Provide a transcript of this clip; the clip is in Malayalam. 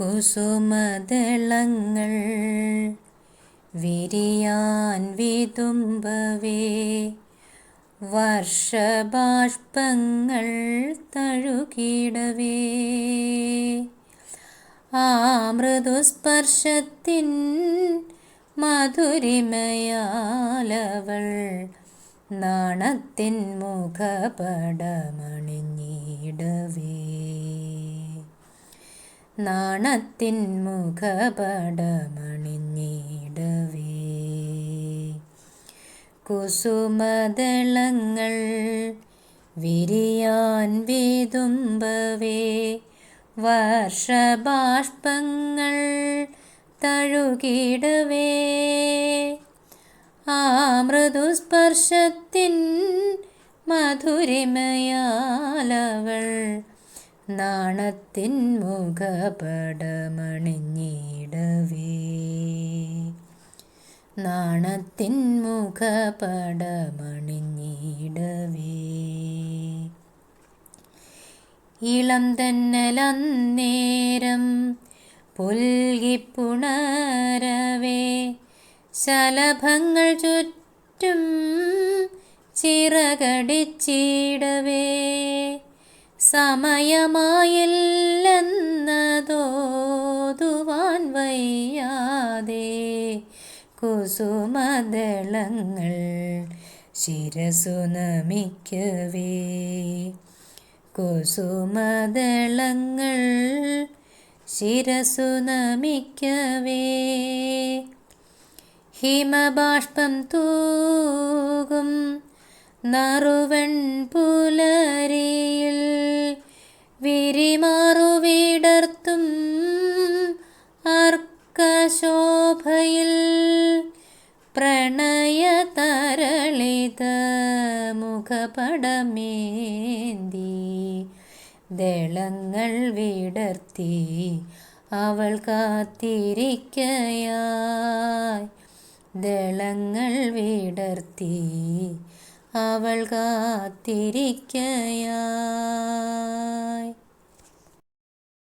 കുസുമദളങ്ങൾ വിരിയാൻ വിതുമ്പവേ വർഷബാഷ്പങ്ങൾ തഴുകിടവേ. ആ മൃദുസ്പർശത്തിൻ മധുരിമയാലവൾ നാണത്തിൻ മുഖപടമണിഞ്ഞിടവേ. നാണത്തിൻ മുഖപടമണിഞ്ഞിടവേ. കുസുമദളങ്ങൾ വിരിയാൻ വിതുമ്പവേ. വർഷബാഷ്പങ്ങൾ തഴുകിടവേ. ആ മൃദുസ്പർശത്തിൻ മധുരിമയാലവൾ നാണത്തിൻ മുഖപടമണിഞ്ഞിടവേ. നാണത്തിൻ മുഖപടമണിഞ്ഞിടവേ. ഇളം തന്നലന്നേരം പുൽകിപ്പുണരവേ. ശലഭങ്ങൾ ചുറ്റും ചിറകടിച്ചിടവേ. സമയമായില്ലെന്നതോതുവാൻ വയ്യാതെ കുസുമദളങ്ങൾ ശിരസുനമിക്കവേ കുസുമദളങ്ങൾ ഹിമബാഷ്പം തൂകും നറുവൺ വിരിമാറുവിടർത്തും അർക്കശോഭയിൽ പ്രണയതരളിത മുഖപടമേന്തി ദളങ്ങൾ വിടർത്തി അവൾ കാത്തിരിക്കയായി. ദളങ്ങൾ വിടർത്തി അവൾ കാത്തിരിക്കയായി.